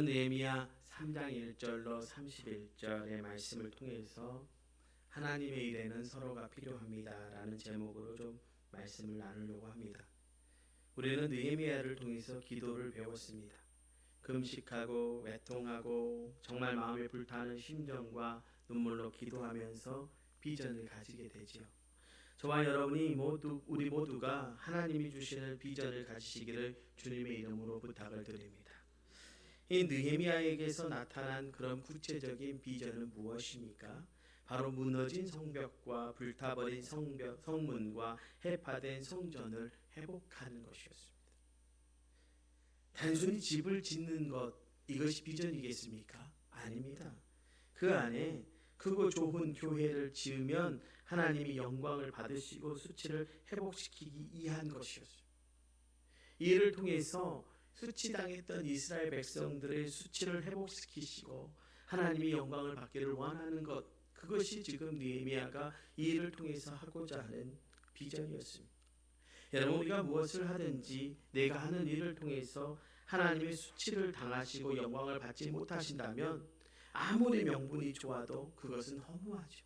오늘은 느헤미야 3장 1절로 31절의 말씀을 통해서 하나님의 일에는 서로가 필요합니다라는 제목으로 좀 말씀을 나누려고 합니다. 우리는 느헤미야를 통해서 기도를 배웠습니다. 금식하고 외통하고 정말 마음에 불타는 심정과 눈물로 기도하면서 비전을 가지게 되지요. 저와 여러분이 모두 우리 모두가 하나님이 주시는 비전을 가지시기를 주님의 이름으로 부탁을 드립니다. 이 느헤미야에게서 나타난 그런 구체적인 비전은 무엇입니까? 바로 무너진 성벽과 불타버린 성벽, 성문과 해파된 성전을 회복하는 것이었습니다. 단순히 집을 짓는 것 이것이 비전이겠습니까? 아닙니다. 그 안에 크고 좋은 교회를 지으면 하나님이 영광을 받으시고 수치를 회복시키기 위한 것이었어요. 이를 통해서 수치당했던 이스라엘 백성들의 수치를 회복시키시고 하나님이 영광을 받기를 원하는 것 그것이 지금 느헤미야가 이 일을 통해서 하고자 하는 비전이었습니다. 여러분 우리가 무엇을 하든지 내가 하는 일을 통해서 하나님의 수치를 당하시고 영광을 받지 못하신다면 아무리 명분이 좋아도 그것은 허무하죠.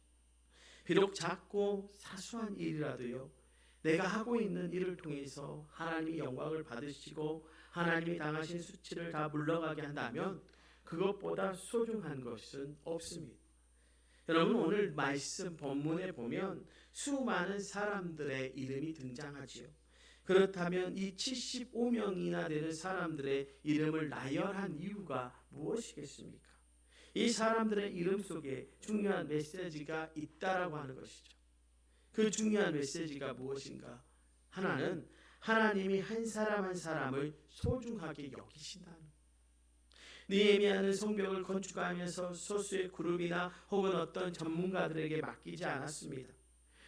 비록 작고 사소한 일이라도요. 내가 하고 있는 일을 통해서 하나님이 영광을 받으시고 하나님이 당하신 수치를 다 물러가게 한다면 그것보다 소중한 것은 없습니다. 여러분 오늘 말씀 본문에 보면 수많은 사람들의 이름이 등장하지요. 그렇다면 이 75명이나 되는 사람들의 이름을 나열한 이유가 무엇이겠습니까? 이 사람들의 이름 속에 중요한 메시지가 있다라고 하는 것이죠. 그 중요한 메시지가 무엇인가? 하나는 하나님이 한 사람 한 사람을 소중하게 여기신다는 니에미아는 성벽을 건축하면서 소수의 그룹이나 혹은 어떤 전문가들에게 맡기지 않았습니다.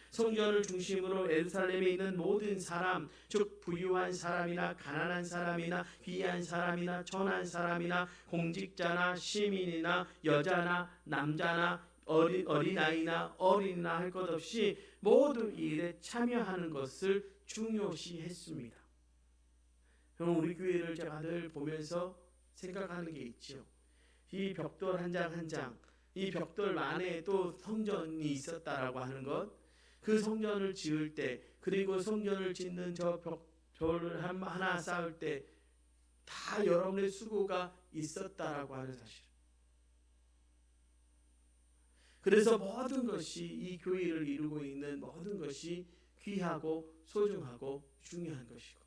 성전을 중심으로 에루살렘에 있는 모든 사람, 즉 부유한 사람이나 가난한 사람이나 귀한 사람이나 천한 사람이나 공직자나 시민이나 여자나 남자나 어린 어린아이나 어린이나 할 것 없이 이 일에 참여하는 것을 중요시했습니다. 그럼 우리 교회를 제가 늘 보면서 생각하는 게 있죠. 이 벽돌 한 장 한 장, 이 벽돌 안에 또 성전이 있었다라고 하는 것, 그 성전을 지을 때, 그리고 성전을 짓는 저 벽돌을 하나 쌓을 때, 다 여러분의 수고가 있었다라고 하는 사실. 그래서 모든 것이 이 교회를 이루고 있는 모든 것이 귀하고 소중하고 중요한 것이고,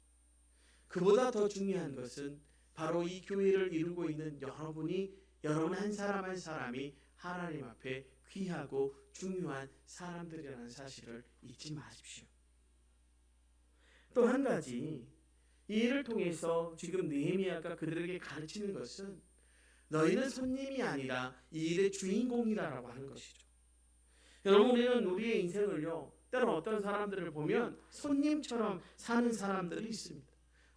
그보다 더 중요한 것은 바로 이 교회를 이루고 있는 여러분이 여러분 한 사람 한 사람이 하나님 앞에 귀하고 중요한 사람들이라는 사실을 잊지 마십시오. 또 한 가지 이 일을 통해서 지금 느헤미야가 그들에게 가르치는 것은 너희는 손님이 아니라 이 일의 주인공이다라고 하는 것이죠. 여러분 우리는 우리의 인생을요 때로 어떤 사람들을 보면 손님처럼 사는 사람들이 있습니다.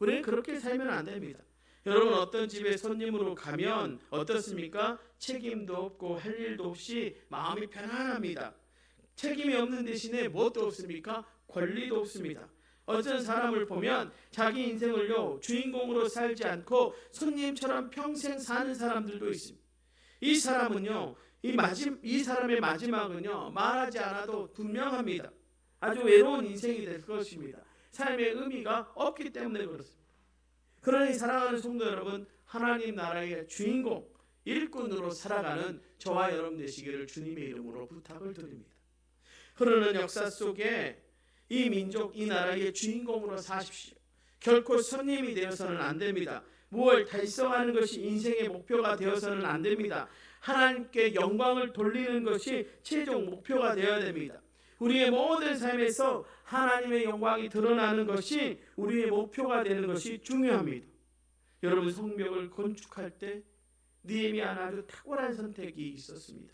우리는 그렇게 살면 안 됩니다. 여러분 어떤 집에 손님으로 가면 어떻습니까? 책임도 없고 할 일도 없이 마음이 편안합니다. 책임이 없는 대신에 무엇도 없습니까? 권리도 없습니다. 어떤 사람을 보면 자기 인생을요 주인공으로 살지 않고 손님처럼 평생 사는 사람들도 있습니다. 이 사람은요 이 마지 이 사람의 마지막은요 말하지 않아도 분명합니다. 아주 외로운 인생이 될 것입니다. 삶의 의미가 없기 때문에 그렇습니다. 그러니 사랑하는 성도 여러분, 하나님 나라의 주인공, 일꾼으로 살아가는 저와 여러분 되시기를 주님의 이름으로 부탁을 드립니다. 흐르는 역사 속에 이 민족, 이 나라의 주인공으로 사십시오. 결코 손님이 되어서는 안 됩니다. 무엇 달성하는 것이 인생의 목표가 되어서는 안 됩니다. 하나님께 영광을 돌리는 것이 최종 목표가 되어야 됩니다. 우리의 모든 삶에서 하나님의 영광이 드러나는 것이 우리의 목표가 되는 것이 중요합니다. 여러분 성벽을 건축할 때 니에미아는 아주 탁월한 선택이 있었습니다.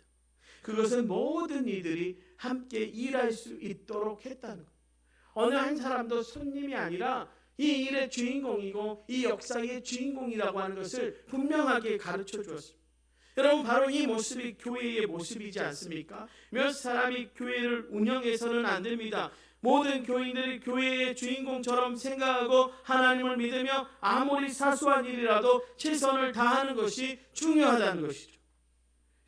그것은 모든 이들이 함께 일할 수 있도록 했다는 것. 어느 한 사람도 손님이 아니라 이 일의 주인공이고 이 역사의 주인공이라고 하는 것을 분명하게 가르쳐 주었습니다. 여러분 바로 이 모습이 교회의 모습이지 않습니까? 몇 사람이 교회를 운영해서는 안 됩니다. 모든 교인들이 교회의 주인공처럼 생각하고 하나님을 믿으며 아무리 사소한 일이라도 최선을 다하는 것이 중요하다는 것이죠.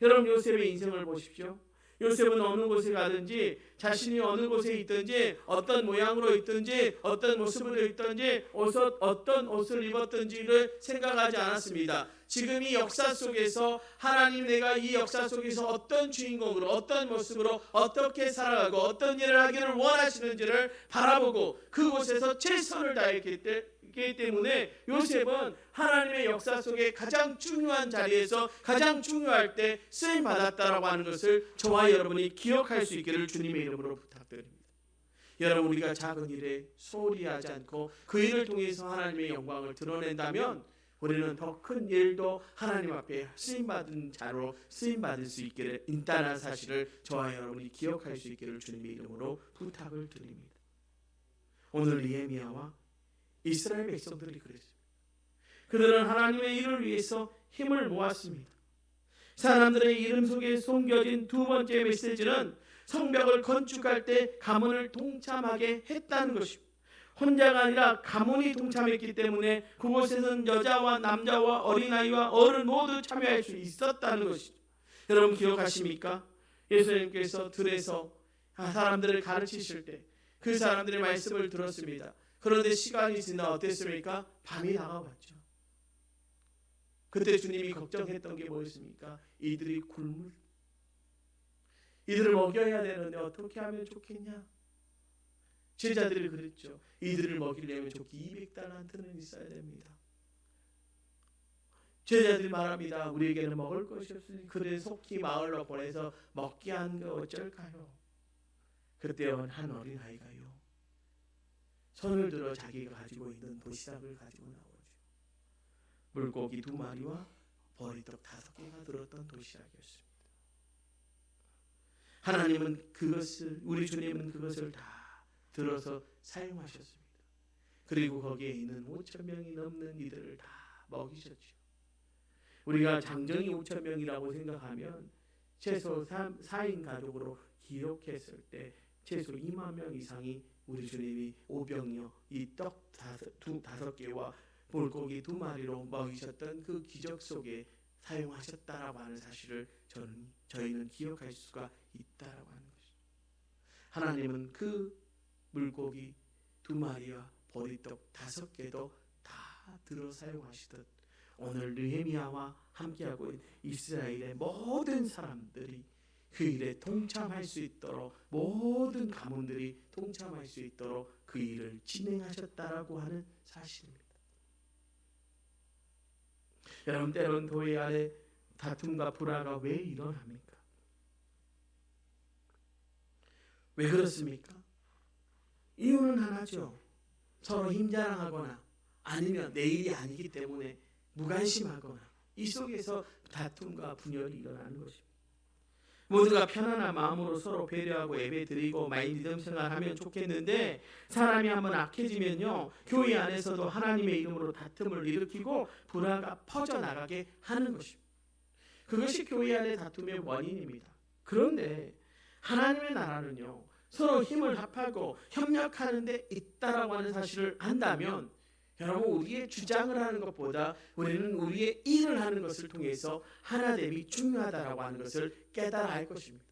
여러분 요셉의 인생을 보십시오. 요셉은 어느 곳에 가든지 자신이 어느 곳에 있든지 어떤 모양으로 있든지 어떤 모습으로 있든지 옷을 어떤 옷을 입었든지를 생각하지 않았습니다. 지금 이 역사 속에서 하나님 내가 이 역사 속에서 어떤 주인공으로 어떤 모습으로 어떻게 살아가고 어떤 일을 하기를 원하시는지를 바라보고 그곳에서 최선을 다했기 때문에 있기 때문에 요셉은 하나님의 역사 속에 가장 중요한 자리에서 가장 중요할 때 쓰임 받았다라고 하는 것을 저와 여러분이 기억할 수 있기를 주님의 이름으로 부탁드립니다. 여러분 우리가 작은 일에 소홀히 하지 않고 그 일을 통해서 하나님의 영광을 드러낸다면 우리는 더 큰 일도 하나님 앞에 쓰임 받은 자로 쓰임 받을 수 있기를 인다는 사실을 저와 여러분이 기억할 수 있기를 주님의 이름으로 부탁을 드립니다. 오늘 니에미아와 이스라엘 백성들이 그랬습니다. 그들은 하나님의 일을 위해서 힘을 모았습니다. 사람들의 이름 속에 숨겨진 두 번째 메시지는 성벽을 건축할 때 가문을 동참하게 했다는 것입니다. 혼자가 아니라 가문이 동참했기 때문에 그곳에는 여자와 남자와 어린아이와 어른 모두 참여할 수 있었다는 것이죠. 여러분 기억하십니까? 예수님께서 들에서 사람들을 가르치실 때 그 사람들의 말씀을 들었습니다. 그런데 시간이 지나 어땠습니까? 밤이 다가왔죠. 그때 주님이 걱정했던 게 뭐였습니까? 이들이 굶을 이들을 먹여야 되는데 어떻게 하면 좋겠냐? 제자들이 그랬죠. 이들을 먹이려면 좋기 200달란트는 있어야 됩니다. 제자들이 말합니다. 우리에게는 먹을 것이 없으니 그들 속히 마을로 보내서 먹게 한 거 어쩔까요? 그때 한 어린아이가요. 손을 들어 자기가 가지고 있는 도시락을 가지고 나오죠. 물고기 두 마리와 버리떡 다섯 개가 들었던 도시락이었습니다. 하나님은 그것을 우리 주님은 그것을 다 들어서 사용하셨습니다. 그리고 거기에 있는 5천 명이 넘는 이들을 다 먹이셨죠. 우리가 장정이 5천 명이라고 생각하면 최소 3, 4인 가족으로 기록했을 때 최소 2만 명 이상이 우리 주님이 오병이어 이떡 다섯, 두, 다섯 개와 물고기 두 마리로 먹이셨던 그 기적 속에 사용하셨다라고 하는 사실을 저는 저희는 기억할 수가 있다라고 하는 것이죠. 하나님은 그 물고기 두 마리와 보리떡 다섯 개도 다 들어 사용하시듯 오늘 느헤미야와 함께하고 있는 이스라엘의 모든 사람들이 그 일에 동참할 수 있도록 모든 가문들이 동참할 수 있도록 그 일을 진행하셨다라고 하는 사실입니다. 여러분 때론 교회 안에 다툼과 불화가 왜 일어납니까? 왜 그렇습니까? 이유는 하나죠. 서로 힘자랑하거나 아니면 내 일이 아니기 때문에 무관심하거나 이 속에서 다툼과 분열이 일어나는 것입니다. 모두가 편안한 마음으로 서로 배려하고 예배 드리고 마이 믿음 생활하면 좋겠는데 사람이 한번 악해지면요 교회 안에서도 하나님의 이름으로 다툼을 일으키고 불화가 퍼져 나가게 하는 것입니다. 그것이 교회 안의 다툼의 원인입니다. 그런데 하나님의 나라는요 서로 힘을 합하고 협력하는 데 있다라고 하는 사실을 안다면 여러분 우리의 주장을 하는 것보다 우리는 우리의 일을 하는 것을 통해서 하나됨이 중요하다라고 하는 것을 깨달아 할 것입니다.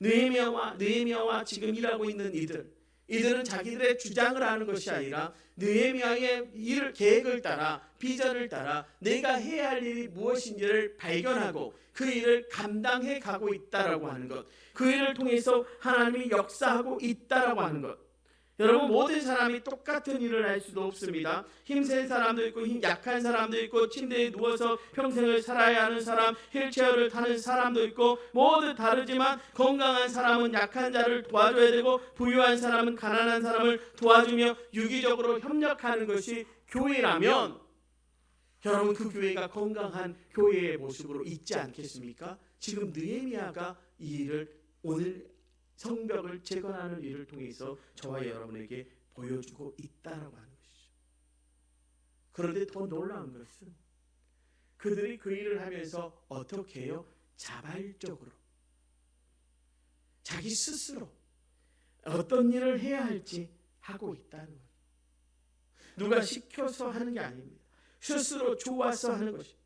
느헤미야와 느헤미야와 지금 일하고 있는 이들 이들은 자기들의 주장을 하는 것이 아니라 느헤미야의 일 계획을 따라 비전을 따라 내가 해야 할 일이 무엇인지를 발견하고 그 일을 감당해 가고 있다라고 하는 것. 그 일을 통해서 하나님이 역사하고 있다라고 하는 것. 여러분 모든 사람이 똑같은 일을 할 수도 없습니다. 힘센 사람도 있고 힘 약한 사람도 있고 침대에 누워서 평생을 살아야 하는 사람, 휠체어를 타는 사람도 있고 모두 다르지만 건강한 사람은 약한 자를 도와줘야 되고 부유한 사람은 가난한 사람을 도와주며 유기적으로 협력하는 것이 교회라면 여러분 그 교회가 건강한 교회의 모습으로 있지 않겠습니까? 지금 느헤미야가 이 일을 오늘 성벽을 재건하는 일을 통해서 저와 여러분에게 보여주고 있다라고 하는 것이죠. 그런데 더 놀라운 것은 그들이 그 일을 하면서 어떻게 해요? 자발적으로 자기 스스로 어떤 일을 해야 할지 하고 있다는 거예요. 누가 시켜서 하는 게 아닙니다. 스스로 좋아서 하는 것이.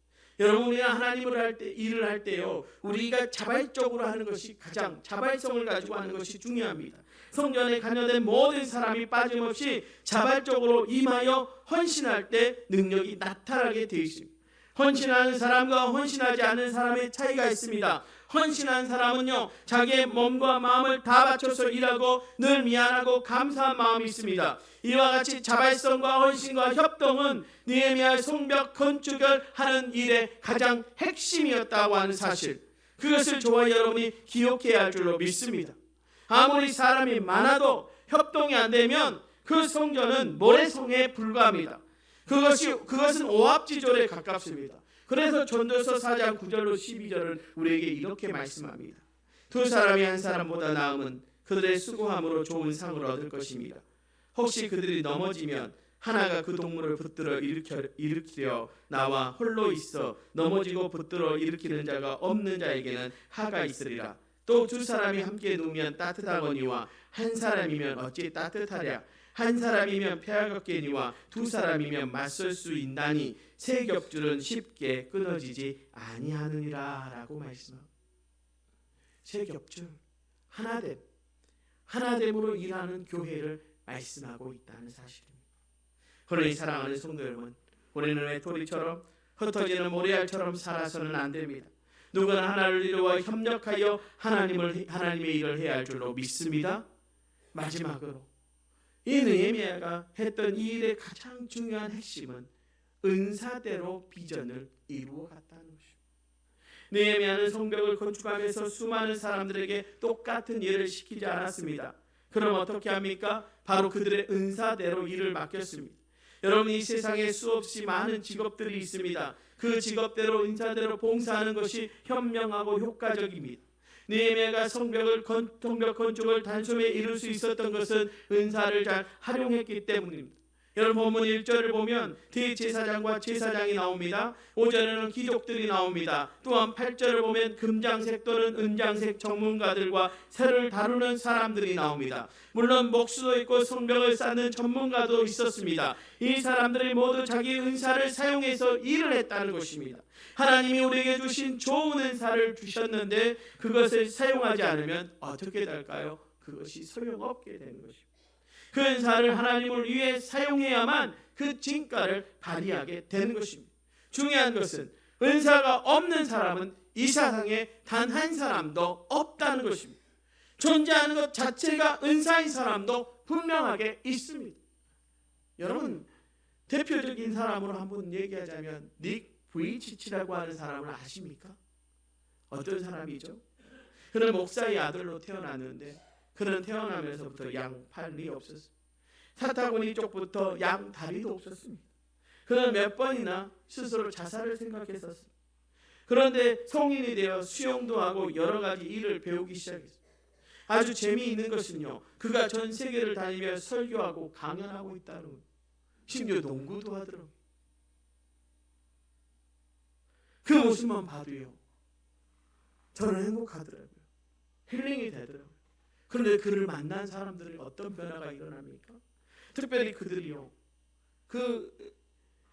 여러분 우리가 하나님을 할 때 일을 할 때요 우리가 자발적으로 하는 것이 가장 자발성을 가지고 하는 것이 중요합니다. 성전에 관여된 모든 사람이 빠짐없이 자발적으로 임하여 헌신할 때 능력이 나타나게 되어 있습니다. 헌신하는 사람과 헌신하지 않은 사람의 차이가 있습니다. 헌신한 사람은요 자기의 몸과 마음을 다 바쳐서 일하고 늘 미안하고 감사한 마음이 있습니다. 이와 같이 자발성과 헌신과 협동은 느헤미야의 성벽 건축을 하는 일의 가장 핵심이었다고 하는 사실. 그것을 저와 여러분이 기억해야 할 줄로 믿습니다. 아무리 사람이 많아도 협동이 안 되면 그 성전은 모래성에 불과합니다. 그것이 그것은 오합지졸에 가깝습니다. 그래서 전도서 4장 9절로 12절은 우리에게 이렇게 말씀합니다. 두 사람이 한 사람보다 나음은 그들의 수고함으로 좋은 상을 얻을 것입니다. 혹시 그들이 넘어지면 하나가 그 동물을 붙들어 일으켜, 일으키려 나와 홀로 있어 넘어지고 붙들어 일으키는 자가 없는 자에게는 하가 있으리라. 또 두 사람이 함께 누우면 따뜻하거니와 한 사람이면 어찌 따뜻하랴. 한 사람이면 패하겠거니와 두 사람이면 맞설 수 있나니 세 겹줄은 쉽게 끊어지지 아니하느니라라고 말씀합니다. 세 겹줄 하나됨 하나됨으로 일하는 교회를 말씀하고 있다는 사실입니다. 그러니 사랑하는 성도 여러분, 우리는 외톨이처럼 흩어지는 모래알처럼 살아서는 안 됩니다. 누구나 하나를 이루어 협력하여 하나님을 하나님의 일을 해야 할 줄로 믿습니다. 마지막으로 이 느헤미야가 했던 이 일의 가장 중요한 핵심은 은사대로 비전을 이루어 갔다는 것입니다. 느헤미야는 성벽을 건축하면서 수많은 사람들에게 똑같은 일을 시키지 않았습니다. 그럼 어떻게 합니까? 바로 그들의 은사대로 일을 맡겼습니다. 여러분 이 세상에 수없이 많은 직업들이 있습니다. 그 직업대로 은사대로 봉사하는 것이 현명하고 효과적입니다. 느헤미야가 성벽을 건, 성벽 건축을 단숨에 이룰 수 있었던 것은 은사를 잘 활용했기 때문입니다. 여러분 본문 1절을 보면 대제사장과 제사장이 나옵니다. 5절에는 귀족들이 나옵니다. 또한 8절을 보면 금장색 또는 은장색 전문가들과 새를 다루는 사람들이 나옵니다. 물론 목수도 있고 성벽을 쌓는 전문가도 있었습니다. 이 사람들이 모두 자기 은사를 사용해서 일을 했다는 것입니다. 하나님이 우리에게 주신 좋은 은사를 주셨는데 그것을 사용하지 않으면 어떻게 될까요? 그것이 소용없게 되는 것입니다. 그 은사를 하나님을 위해 사용해야만 그 진가를 발휘하게 되는 것입니다. 중요한 것은 은사가 없는 사람은 이 세상에 단 한 사람도 없다는 것입니다. 존재하는 것 자체가 은사인 사람도 분명하게 있습니다. 여러분 대표적인 사람으로 한번 얘기하자면 닉 브이치치라고 하는 사람을 아십니까? 어떤 사람이죠? 그는 목사의 아들로 태어났는데 그는 태어나면서부터 양팔이 없었습니다. 사타구니 쪽부터 양 다리도 없었습니다. 그는 몇 번이나 스스로 자살을 생각했었습니다. 그런데 성인이 되어 수영도 하고 여러 가지 일을 배우기 시작했습니다. 아주 재미있는 것은요. 그가 전 세계를 다니며 설교하고 강연하고 있다는 거예요. 심지어 농구도 하더라고요. 그 모습만 봐도요. 저는 행복하더라고요. 힐링이 되더라고요. 그런데 그를 만난 사람들이 어떤 변화가 일어납니까? 특별히 그들이요. 그,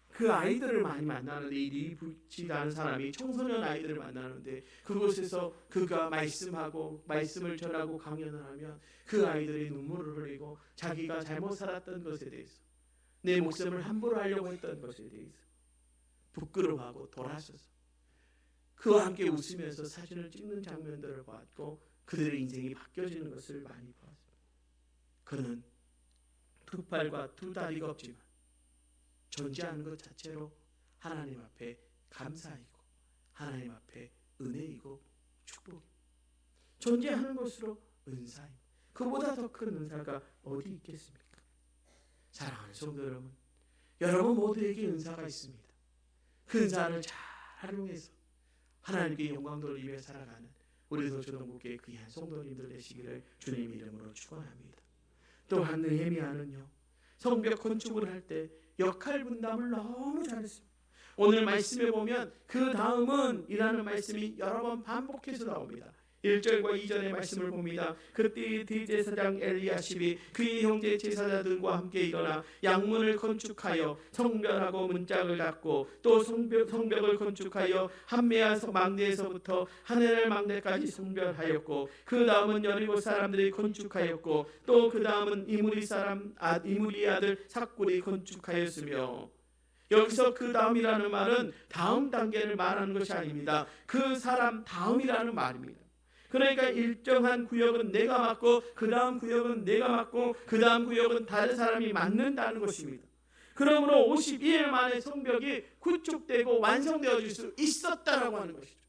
그 아이들을 많이 만나는데 이 리부치라는 사람이 청소년 아이들을 만나는데 그곳에서 그가 말씀하고 말씀을 전하고 강연을 하면 그 아이들이 눈물을 흘리고 자기가 잘못 살았던 것에 대해서 내 목숨을 함부로 하려고 했던 것에 대해서 부끄러워하고 돌아서서 그와 함께 웃으면서 사진을 찍는 장면들을 봤고 그들의 인생이 바뀌어지는 것을 많이 보았습니다. 그는 두 팔과 두 다리가 없지만 존재하는 것 자체로 하나님 앞에 감사이고 하나님 앞에 은혜이고 축복. 존재하는 것으로 은사임. 그보다 더 큰 은사가 어디 있겠습니까? 사랑하는 성도 여러분, 여러분 모두에게 은사가 있습니다. 그 은사를 잘 활용해서 하나님께 영광 돌리며 살아가는 우리 도초동국의 귀한 성도님들 되시기를 주님 이름으로 축원합니다. 또한 느헤미야는요 성벽 건축을 할 때 역할 분담을 너무 잘했습니다. 오늘 말씀에 보면 그 다음은 이라는 말씀이 여러 번 반복해서 나옵니다. 1절과 2절의 말씀을 봅니다. 그때 대제사장 엘리야십이 그의 형제 제사자들과 함께 일어나 양문을 건축하여 성별하고 문짝을 닫고 또 성벽, 성벽을 건축하여 한메아 망대에서부터 하늘의 망대까지 성별하였고 그 다음은 여리고 사람들이 건축하였고 또 그 다음은 이무리 사람 아 이무리 아들 삭굴이 건축하였으며 여기서 그 다음이라는 말은 다음 단계를 말하는 것이 아닙니다. 그 사람 다음이라는 말입니다. 그러니까 일정한 구역은 내가 맡고 그 다음 구역은 내가 맡고 그 다음 구역은 다른 사람이 맡는다는 것입니다. 그러므로 52일 만에 성벽이 구축되고 완성되어질 수 있었다라고 하는 것이죠.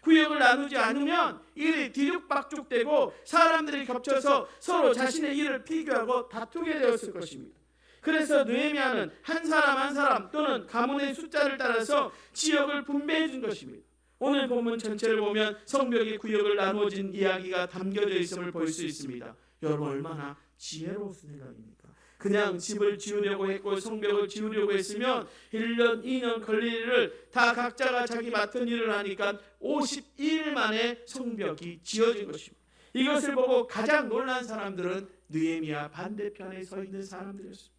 구역을 나누지 않으면 일이 뒤죽박죽되고 사람들이 겹쳐서 서로 자신의 일을 피규하고 다투게 되었을 것입니다. 그래서 느헤미야는 한 사람 한 사람 또는 가문의 숫자를 따라서 지역을 분배해 준 것입니다. 오늘 본문 전체를 보면 성벽의 구역을 나누어진 이야기가 담겨져 있음을 볼 수 있습니다. 여러분 얼마나 지혜로운 생각입니까? 그냥 집을 지으려고 했고 성벽을 지으려고 했으면 1년, 2년 걸릴 일을 다 각자가 자기 맡은 일을 하니까 52일 만에 성벽이 지어진 것입니다. 이것을 보고 가장 놀란 사람들은 느헤미야 반대편에 서 있는 사람들이었습니다.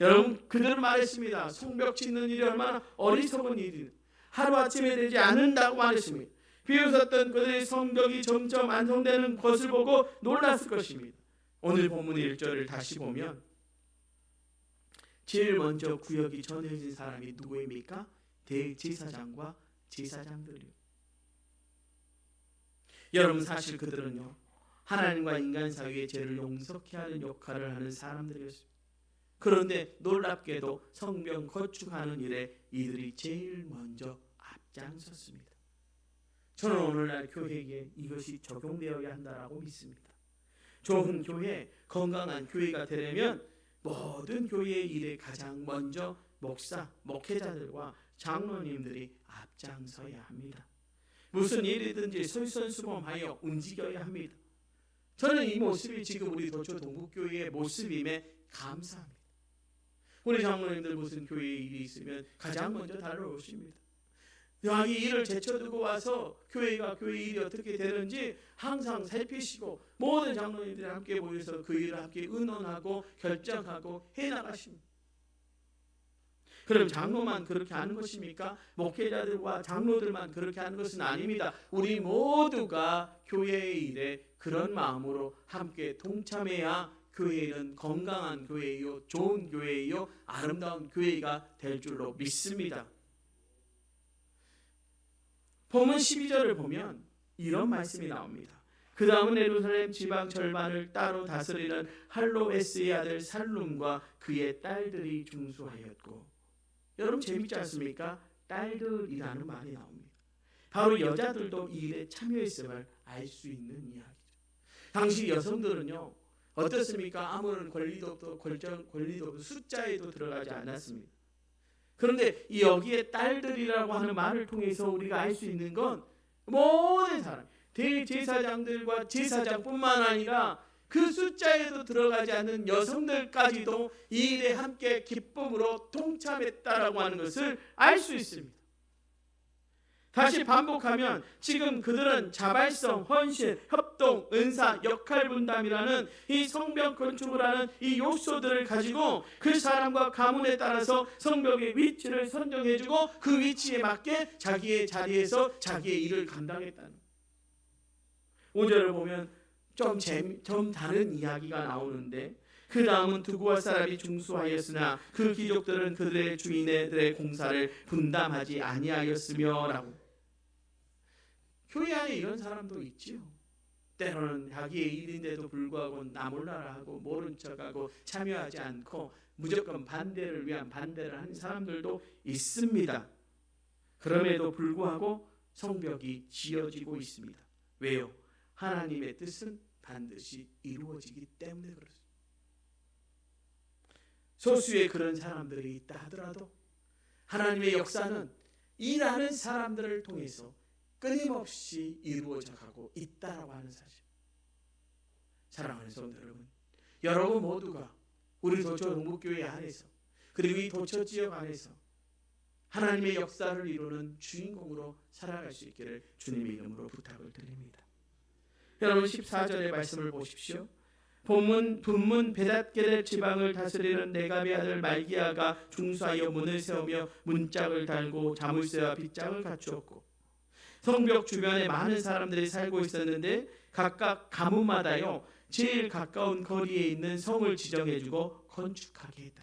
여러분 그들은 말했습니다. 성벽 짓는 일이 얼마나 어리석은 일이 하루아침에 되지 않는다고 말했습니다. 비웃었던 그들의 성벽이 점점 완성되는 것을 보고 놀랐을 것입니다. 오늘 본문 1절을 다시 보면 제일 먼저 구역이 전해진 사람이 누구입니까? 대제사장과 제사장들이요. 여러분 사실 그들은요 하나님과 인간 사이의 죄를 용서케 하는 역할을 하는 사람들이었습니다. 그런데 놀랍게도 성경 건축하는 일에 이들이 제일 먼저 앞장섰습니다. 저는 오늘날 교회에 이것이 적용되어야 한다라고 믿습니다. 좋은 교회, 건강한 교회가 되려면 모든 교회의 일에 가장 먼저 목사, 목회자들과 장로님들이 앞장서야 합니다. 무슨 일이든지 솔선수범하여 움직여야 합니다. 저는 이 모습이 지금 우리 도초 동국교회의 모습임에 감사합니다. 우리 장로님들 무슨 교회에 일이 있으면 가장 먼저 달려오십니다. 자기 일을 제쳐두고 와서 교회가 교회 일이 어떻게 되는지 항상 살피시고 모든 장로님들이 함께 모여서 그 일을 함께 의논하고 결정하고 해나가십니다. 그럼 장로만 그렇게 하는 것입니까? 목회자들과 장로들만 그렇게 하는 것은 아닙니다. 우리 모두가 교회의 일에 그런 마음으로 함께 동참해야 교회는 건강한 교회요, 좋은 교회요, 아름다운 교회가 될 줄로 믿습니다. 본문 12절을 보면 이런 말씀이 나옵니다. 그 다음은 예루살렘 지방 절반을 따로 다스리는 할로에스의 아들 살룸과 그의 딸들이 중수하였고 여러분 재밌지 않습니까? 딸들이라는 말이 나옵니다. 바로 여자들도 이 일에 참여했음을 알 수 있는 이야기죠. 당시 여성들은요 어떻습니까? 아무런 권리도 없고 권정 권리도 없고 숫자에도 들어가지 않았습니다. 그런데 이 여기에 딸들이라고 하는 말을 통해서 우리가 알 수 있는 건 모든 사람 대제사장들과 제사장뿐만 아니라 그 숫자에도 들어가지 않는 여성들까지도 이 일에 함께 기쁨으로 동참했다라고 하는 것을 알 수 있습니다. 다시 반복하면 지금 그들은 자발성, 헌신, 협동, 은사, 역할 분담이라는 이 성벽 건축을 하는 이 요소들을 가지고 그 사람과 가문에 따라서 성벽의 위치를 선정해주고 그 위치에 맞게 자기의 자리에서 자기의 일을 감당했다는 5절을 보면 좀, 재미, 좀 다른 이야기가 나오는데 그 다음은 두고와 사람이 중수하였으나 그 귀족들은 그들의 주인들의 공사를 분담하지 아니하였으며라고 교회 안에 이런 사람도 있지요. 때로는 자기의 일인데도 불구하고 나 몰라라 하고 모른 척하고 참여하지 않고 무조건 반대를 위한 반대를 하는 사람들도 있습니다. 그럼에도 불구하고 성벽이 지어지고 있습니다. 왜요? 하나님의 뜻은 반드시 이루어지기 때문에 그렇습니다. 소수의 그런 사람들이 있다 하더라도 하나님의 역사는 일하는 사람들을 통해서 끊임없이 이루어져 가고 있다라고 하는 사실. 사랑하는 성도 여러분, 여러분 모두가 우리 도처 동북교회 안에서 그리고 이 도처 지역 안에서 하나님의 역사를 이루는 주인공으로 살아갈 수 있기를 주님의 이름으로 부탁을 드립니다. 여러분 14절의 말씀을 보십시오. 본문 분문 베닷게렛 지방을 다스리는 네갑의 아들 말기야가 중수하여 문을 세우며 문짝을 달고 자물쇠와 빗장을 갖추었고 성벽 주변에 많은 사람들이 살고 있었는데 각각 가문마다요 제일 가까운 거리에 있는 성을 지정해주고 건축하게 했다.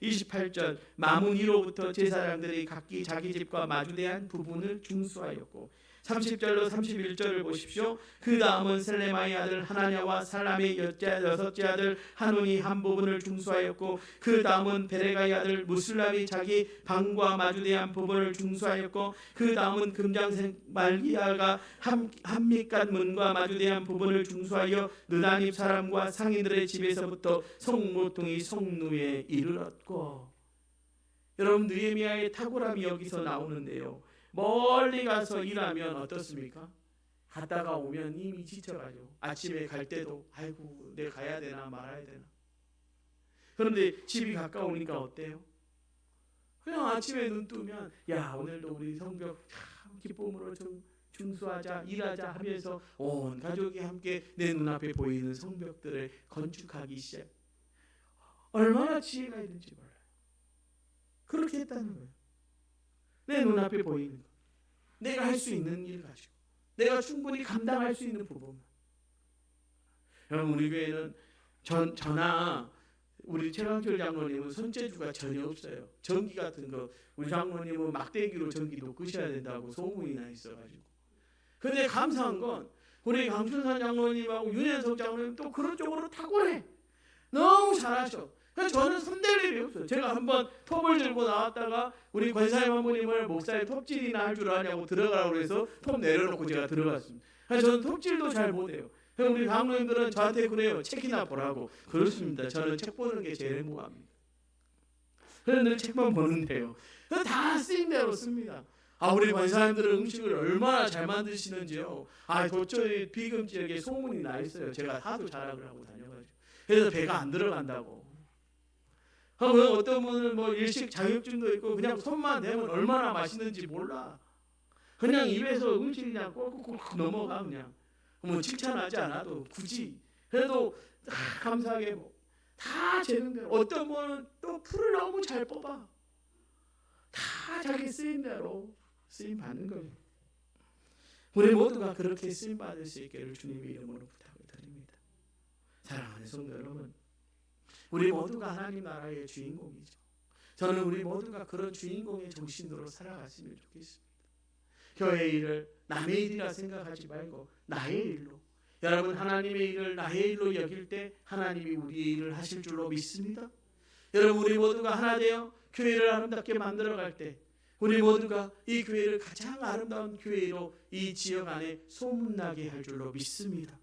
28절 마무니로부터 제사장들이 각기 자기 집과 마주대한 부분을 중수하였고 30절로 31절을 보십시오. 그 다음은 셀레마의 아들 하나냐와 살람의 여째 여섯째 아들 하논이 한 부분을 중수하였고 그 다음은 베레가의 아들 무슬람이 자기 방과 마주대한 부분을 중수하였고 그 다음은 금장생 말기야가 한, 한밑간 문과 마주대한 부분을 중수하여 느다닙 사람과 상인들의 집에서부터 성모통이 성루에 이르렀고 여러분 느헤미야의 탁월함이 여기서 나오는데요. 멀리 가서 일하면 어떻습니까? 갔다가 오면 이미 지쳐가지고 아침에 갈 때도 아이고 내 가야 되나 말아야 되나. 그런데 집이 가까우니까 어때요? 그냥 아침에 눈 뜨면 야 오늘도 우리 성벽 참 기쁨으로 좀 중수하자 일하자 하면서 온 가족이 함께 내 눈앞에 보이는 성벽들을 건축하기 시작. 얼마나 지혜가 있는지 몰라요. 그렇게 했다는 거예요 내 눈앞에 보이는 것. 내가 할 수 있는 일 가지고 내가 충분히 감당할 수 있는 부분. 여러분 우리 교회는 전 전화 우리 최강철 장로님은 손재주가 전혀 없어요. 전기 같은 거 우리 장로님은 막대기로 전기도 끄셔야 된다고 소문이 나 있어가지고. 근데 감사한 건 우리 강춘산 장로님하고 윤현석 장로님 또 그런 쪽으로 탁월해. 너무 잘하셔. 그래서 저는 손댈 일이 없어요. 제가 한번 톱을 들고 나왔다가 우리 권사님 한 분님을 목사님 톱질이나 할 줄 아냐고 들어가라고 해서 톱 내려놓고 제가 들어갔습니다. 그래서 저는 톱질도 잘 못해요. 그래서 우리 강로님들은 저한테 그래요. 책이나 보라고. 그렇습니다. 저는 책 보는 게 제일 행복합니다. 그래서 늘 책만 보는데요. 그다 쓰임대로 씁니다. 아 우리 권사님들은 음식을 얼마나 잘 만드시는지요. 아 도저히 비금 지역에 소문이 나 있어요. 제가 하도 자랑을 하고 다녀가지고. 그래서 배가 안 들어간다고. 그럼 어떤 분은 뭐 일식 자격증도 있고 그냥 손만 대면 얼마나 맛있는지 몰라. 그냥 입에서 음식이 그냥 꼴깍꼴깍 넘어가 그냥. 뭐 칭찬하지 않아도 굳이. 그래도 다 감사하게 뭐 다 재능대로. 어떤 분은 또 풀을 너무 잘 뽑아. 다 자기 쓰임 대로 쓰임 받는 거예요. 우리 모두가 그렇게 쓰임 받을 수 있기를 주님의 이름으로 부탁을 드립니다. 사랑하는 성도 여러분. 우리 모두가 하나님 나라의 주인공이죠. 저는 우리 모두가 그런 주인공의 정신으로 살아갔으면 좋겠습니다. 교회 일을 남의 일이라 생각하지 말고 나의 일로 여러분 하나님의 일을 나의 일로 여길 때 하나님이 우리의 일을 하실 줄로 믿습니다. 여러분 우리 모두가 하나 되어 교회를 아름답게 만들어 갈 때 우리 모두가 이 교회를 가장 아름다운 교회로 이 지역 안에 소문나게 할 줄로 믿습니다.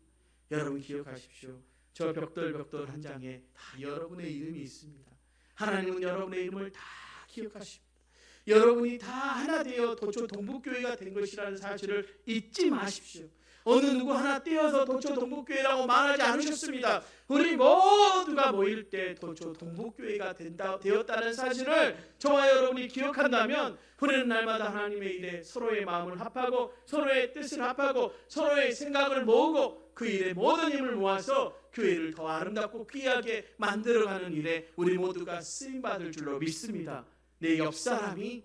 여러분 기억하십시오. 저 벽돌 벽돌 한 장에 다 여러분의 이름이 있습니다. 하나님은 여러분의 이름을 다 기억하십니다. 여러분이 다 하나 되어 도초 동북교회가 된 것이라는 사실을 잊지 마십시오. 어느 누구 하나 떼어서 도초 동북교회라고 말하지 않으셨습니다. 우리 모두가 모일 때 도초 동북교회가 된다 되었다는 사실을 저와 여러분이 기억한다면 우리는 날마다 하나님의 일에 서로의 마음을 합하고 서로의 뜻을 합하고 서로의 생각을 모으고 그 일에 모든 힘을 모아서 교회를 더 아름답고 귀하게 만들어가는 일에 우리 모두가 쓰임 받을 줄로 믿습니다. 내 옆 사람이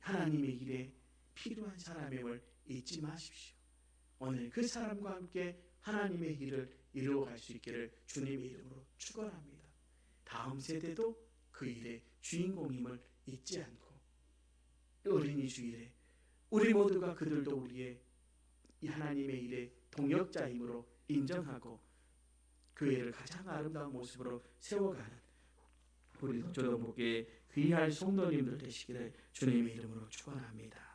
하나님의 일에 필요한 사람임을 잊지 마십시오. 오늘 그 사람과 함께 하나님의 일을 이루어갈 수 있기를 주님의 이름으로 축원합니다. 다음 세대도 그 일의 주인공임을 잊지 않고 어린이 주일에 우리 모두가 그들도 우리의 하나님의 일의 동역자임으로 인정하고 교회를 가장 아름다운 모습으로 세워가는 우리 조동복의 귀할 성도님들 되시기를 주님의 이름으로 축원합니다.